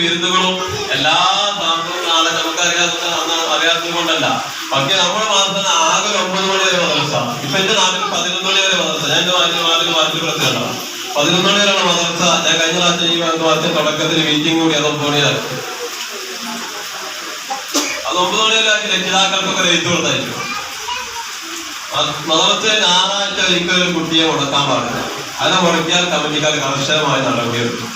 വിരുന്നുകളും എല്ലാ സംഭവവും നാളെ നമുക്ക് അറിയാത്ത അറിയാത്തത് കൊണ്ടല്ല പക്ഷെ നമ്മുടെ മാസത്തിന് ആകെ ഒമ്പത് മണി വരെ മദ്രസ. ഇപ്പൊ എന്റെ നാട്ടിൽ പതിനൊന്ന് മണി വരെ മദ്രസ. ഞാൻ എന്റെ നാട്ടിൽ നാട്ടിൽ മാറ്റി പ്രത്യേകത പതിനൊന്ന് മണി വരെയാണ് മദ്രസ. ഞാൻ കഴിഞ്ഞ പ്രാവശ്യം ഈ മാസത്തെ തുടക്കത്തിൽ മീറ്റിംഗ് കൂടി അത് ഒമ്പത് മണിയാക്കി അത് ഒമ്പത് മണി വരെ ആക്കി. രക്ഷിതാക്കൾക്കൊക്കെ റേറ്റ് കൊടുത്തായിരിക്കും. മദ്രസ ഞായറാഴ്ച ഒരിക്കലും ഒരു കുട്ടിയെ മുടക്കാൻ പാടില്ല അതിനെ മുടക്കിയാൽ കമ്മിറ്റിക്കാർ കർശനമായ നടപടിയെടുക്കും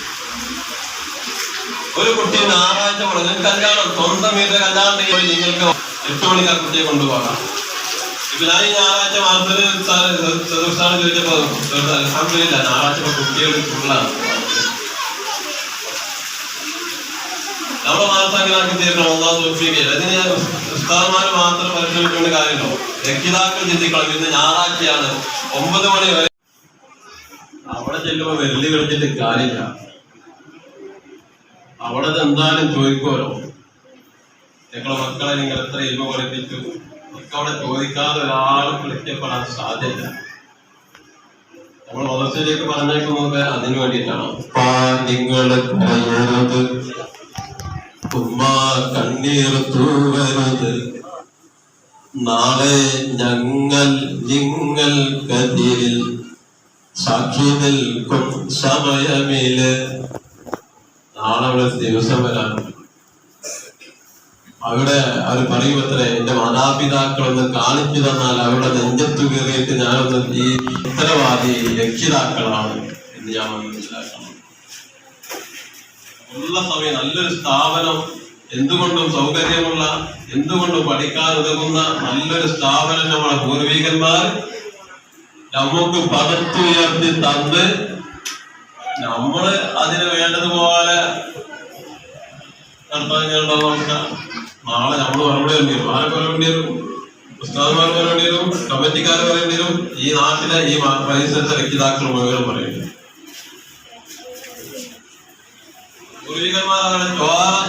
ഒരു കുട്ടി ഞായറാഴ്ച വളരെ കല്യാണം സ്വന്തം വീട്ടിലെ കല്യാണം പോയി നിങ്ങൾക്ക് എട്ട് മണിക്ക് ആ കുട്ടിയെ കൊണ്ടുപോകാം. ഇപ്പൊ ഞാൻ ഈ ഞായറാഴ്ച മാത്രമേ ചെറുസ്ഥാനം ചോദിച്ചപ്പോ അലഹമില്ല ഞായറാഴ്ച നമ്മുടെ മാസം അങ്ങനെ ആക്കി തീർക്കണം ഒന്നാം തോൽപ്പിക്കുകയില്ല അതിന് ഉസ്താദ്മാര് മാത്രം പരിശ്രമിക്കേണ്ട കാര്യമുണ്ടോ? രക്ഷിതാക്കൾ ചിന്തിക്കണം ഇന്ന് ഞായറാഴ്ചയാണ് ഒമ്പത് മണി വരെ. അവിടെ ചെല്ലുമ്പോ വെല്ലു കളിച്ചിട്ട് കാര്യമില്ല. അവിടെ എന്തായാലും ചോദിക്കുമല്ലോ ഞങ്ങളെ മക്കളെ നിങ്ങൾ എത്ര ഇൽമ പഠിപ്പിച്ചു? ഒക്കെ അവിടെ ചോദിക്കാതെ ഒരാളും വിളിക്കപ്പെടാൻ സാധ്യത നമ്മൾ മദർസയിലേക്ക് പറഞ്ഞേക്കുന്നത് അതിനു വേണ്ടിയിട്ടാണ്. കണ്ണീർ തൂവരുത്. നാളെ ഞങ്ങൾ കതിരിൽ സാക്ഷി നിൽക്കും സമയമിൽ. നാളെ അവിടെ ദിവസം വരാൻ അവിടെ അവർ പറയുമത്രേ എന്റെ മാതാപിതാക്കൾ ഒന്ന് കാണിച്ചു തന്നാൽ അവരുടെ നെഞ്ചത്തു കയറിയിട്ട് ഞാനൊന്ന് ഈ ഉത്തരവാദി രക്ഷിതാക്കളാണ് എന്ന് ഞാൻ മനസ്സിലാക്കണം ഉള്ള സമയം നല്ലൊരു സ്ഥാപനം എന്തുകൊണ്ടും സൗകര്യമുള്ള എന്തുകൊണ്ടും പഠിക്കാൻ ഉതകുന്ന നല്ലൊരു സ്ഥാപനം നമ്മുടെ പൂർവികന്മാർ നമുക്ക് പടുത്തുയർത്തി തന്ന് നമ്മൾ അതിന് വേണ്ടതുപോലെ നാളെ നമ്മൾ മറുപടി വേണ്ടി വരും. ആരെ വേണ്ടി വരും? ഉസ്താദ്മാർ വേണ്ടി വരും? കമ്മിറ്റിക്കാർ പറയേണ്ടി വരും? ഈ നാട്ടിലെ ഈ പരിസരത്തെ രക്ഷിതാക്കൾ മുഴുവൻ പറയേണ്ടി പൂർവികന്മാരാണ്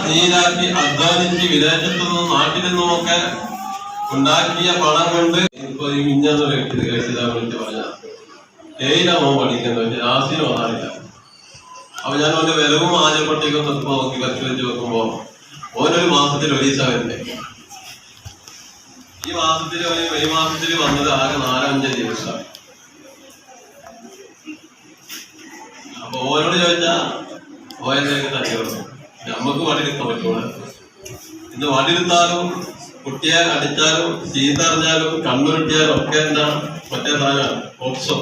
നീരാക്കി അധ്വാനിച്ച് വിദേശത്തു നിന്നും നാട്ടിൽ നിന്നുമൊക്കെ ഉണ്ടാക്കിയ പണം കൊണ്ട് ഇപ്പൊ ഈ മിഞ്ഞാന്ന് വ്യക്തി രക്ഷിതാ വിളിച്ച് പറഞ്ഞ തേയില മോൻ പഠിക്കുന്നത് രാസിന് വന്നാറില്ല അപ്പൊ ഞാൻ അവന്റെ വിലവും ആചരപ്പട്ടിക്കും തത്വം നോക്കി പരിശോധിച്ച് നോക്കുമ്പോ ഓരോ മാസത്തിൽ ഒരു ദിവസം വരുന്നേ ഈ മാസത്തിൽ മെയ് മാസത്തിൽ വന്നത് ആകെ നാലഞ്ച് ദിവസം. അപ്പൊ ഓരോട് ചോദിച്ചാ ഓരോക്കെ തന്നെയുള്ളൂ നമുക്ക് വടിയെടുക്കാൻ പറ്റുള്ളൂ. ഇന്ന് വടിയെടുത്താലും കുട്ടിയെ അടിച്ചാലും ചീത്തറിഞ്ഞാലും കണ്ണുരുട്ടിയാലും ഒക്കെ എന്താ മറ്റേ താഴെ ഓപ്സോ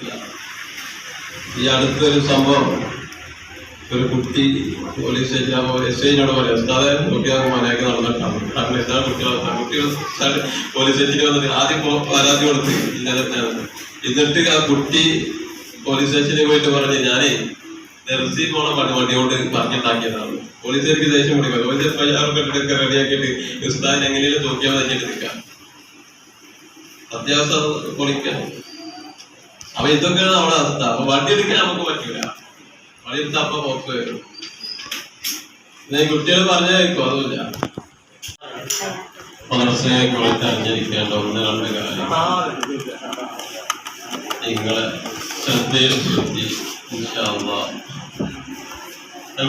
ഇല്ല. ഈ അടുത്തൊരു സംഭവം. ഒരു കുട്ടി പോലീസ് സ്റ്റേഷനാകുമ്പോൾ എസ് ഐനോട് പറയാം ഉസ്താദെ കുട്ടികൾക്ക് മലയാക്കി നടന്നിട്ടാണ്. കാരണം എന്താണ് കുട്ടികളെ കുട്ടികൾ പോലീസ് സ്റ്റേഷനിൽ വന്നിട്ട് ആദ്യം പരാതി കൊടുത്ത് ഇന്നലെ എന്നിട്ട് ആ കുട്ടി പോലീസ് സ്റ്റേഷനിൽ പോയിട്ട് പറഞ്ഞ് ഞാനേ ദർസി പോണം പണി വണ്ടിയോട് പറഞ്ഞിട്ടാക്കിയതാണ് പോലീസുകാർക്ക് ദേഷ്യം പിടിക്കും. പോലീസ് പയ്യാറൊക്കെ റെഡിയാക്കിയിട്ട് ഉസ്താൻ എങ്ങനെയും നോക്കിയാൽ വെച്ചിട്ട് നിൽക്കാം അത്യാവശ്യം പൊളിക്കാം. അപ്പൊ ഇതൊക്കെയാണ് നമ്മുടെ അവസ്ഥ. അപ്പൊ വണ്ടി എടുക്കാൻ നമുക്ക് പറ്റൂല. വണ്ടി എടുത്താൽ അപ്പൊ പുറത്ത് വരും. കുട്ടികൾ പറഞ്ഞു കേൾക്കും? അതുമില്ല. മദ്രസയെ കുറിച്ച് അറിഞ്ഞിരിക്കേണ്ട ഒന്ന് രണ്ട് കാര്യം. നിങ്ങളെ ശ്രദ്ധയിൽ ശ്രദ്ധി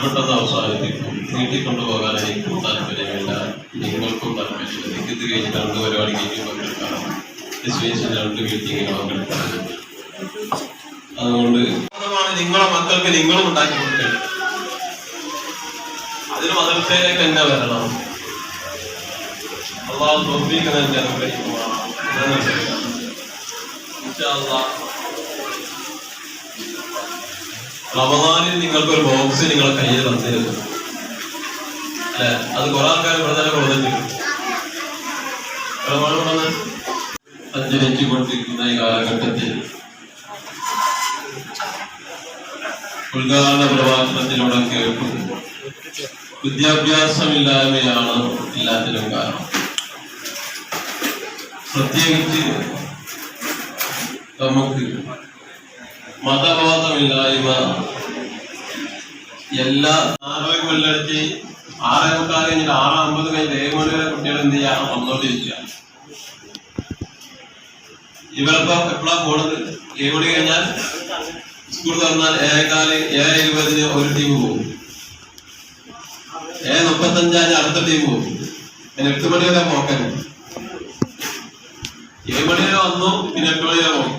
പെട്ടെന്ന് അവസാനിപ്പിക്കും. നീട്ടിക്കൊണ്ടുപോകാൻ എനിക്കും താല്പര്യമില്ല. നിങ്ങൾക്കും താല്പര്യമില്ല. എനിക്ക് ഇത് കഴിഞ്ഞ് രണ്ട് പരിപാടി കഴിഞ്ഞ് പങ്കെടുക്കണം. രണ്ട് മീറ്റിങ്ങിന് പങ്കെടുക്കണം. അതുകൊണ്ട് നിങ്ങളെ മക്കൾക്ക് നിങ്ങളും ഉണ്ടാക്കി കൊടുക്കണം അതിന് മദർസയിലേക്ക് തന്നെ വരണം. അള്ളാഹു തോഫീക്ക് നൽകി അനുഗ്രഹിക്കുമാറാണ്. നിങ്ങൾക്ക്. റമദാനിൽ നിങ്ങൾക്കൊരു ബോക്സ് നിങ്ങളെ കയ്യിൽ തന്നിരുന്നു അല്ലെ? അത് കുറെ ആൾക്കാർ ഇവിടെ തന്നെ കൊടുത്തിട്ടുണ്ട്. ഈ കാലഘട്ടത്തിൽ. ഉദ്ഘാടന പ്രഭാഷണത്തിലൂടെ കേൾക്കും വിദ്യാഭ്യാസമില്ലായ്മയാണ് എല്ലാത്തിനും കാരണം. പ്രത്യേകിച്ച് നമുക്ക് മതബോധമില്ലായ്മ. എല്ലാ ആറര കൊല്ലടിച്ച് ആറേ മുക്കാൽ ആറ് അമ്പത് കഴിഞ്ഞ് ഏഴ് മണി വരെ കുട്ടികൾ എന്ത് ചെയ്യാം? വന്നോണ്ടിരിക്കുക ഇവരപ്പോ എപ്പോഴാ പോണത്? ഏഴ് മണി കഴിഞ്ഞാൽ സ്കൂൾ തുറന്നാൽ ഏഴേക്കാൽ ഏഴ് ഇരുപതിന് ഒരു ടീം പോകും. ഏഴ് മുപ്പത്തഞ്ചാൽ അടുത്ത ടീം പോകും. പിന്നെ എട്ട് മണി വരെ പോക്കാൻ ഏഴ് മണി വരെ വന്നു പിന്നെ എട്ട് മണി വരെ പോകും.